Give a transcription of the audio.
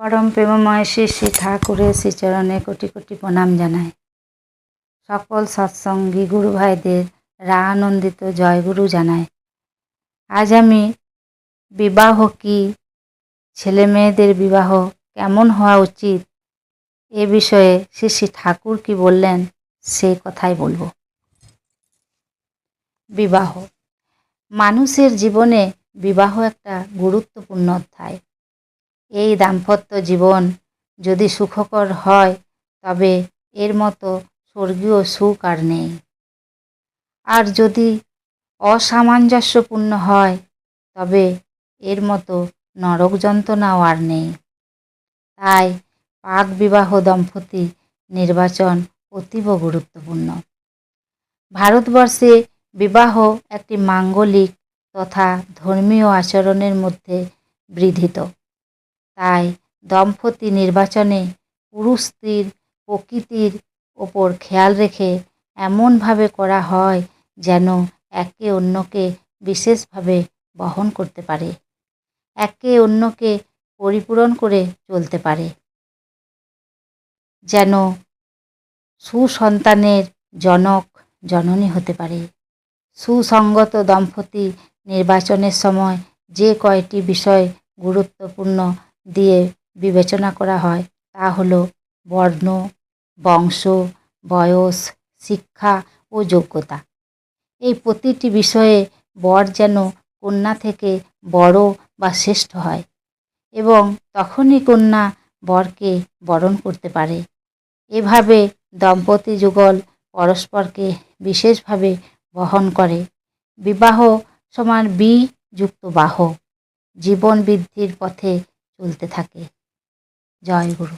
পরম প্রেমময় শ্রী শ্রী ঠাকুরের শ্রীচরণে কোটি কোটি প্রণাম জানাই। সকল সৎসঙ্গী গুরু ভাইদের রা আনন্দিত জয়গুরু জানায় আজ আমি বিবাহ কি, ছেলে মেয়েদের বিবাহ কেমন হওয়া উচিত, এ বিষয়ে শ্রী শ্রী ঠাকুর কি বললেন সে কথাই বলব। বিবাহ। মানুষের জীবনে বিবাহ একটা গুরুত্বপূর্ণ অধ্যায়। এই দাম্পত্য জীবন যদি সুখকর হয়, তবে এর মতো স্বর্গীয় সুখ আর নেই। আর যদি অসামঞ্জস্যপূর্ণ হয়, তবে এর মতো নরক যন্ত্রণাও আর নেই। তাই পাক বিবাহ দম্পতি নির্বাচন অতীব গুরুত্বপূর্ণ। ভারতবর্ষে বিবাহ একটি মাঙ্গলিক তথা ধর্মীয় আচরণের মধ্যে বৃদ্ধিত তাই দম্পতি নির্বাচনে পুরুষ স্ত্রীর প্রকৃতির ওপর খেয়াল রেখে এমনভাবে করা হয় যেন একে অন্যকে বিশেষভাবে বহন করতে পারে, একে অন্যকে পরিপূরণ করে চলতে পারে। যেন সুসন্তানের জনক জননী হতে পারে। সুসঙ্গত দম্পতি নির্বাচনের সময় যে কয়টি বিষয় গুরুত্বপূর্ণ দিয়ে বিবেচনা করা হয়, তা হলো বর্ণ, বংশ, বয়স, শিক্ষা ও যোগ্যতা। এই প্রতিটি বিষয়ে বর যেন কন্যা থেকে বড় বা শ্রেষ্ঠ হয় এবং তখনই কন্যা বরকে বরণ করতে পারে। এভাবে দম্পতি যুগল পরস্পরকে বিশেষভাবে বহন করে। বিবাহ সমান বি যুক্ত বাহ জীবন বৃদ্ধির পথে চলতে থাকে। জয় গুরু।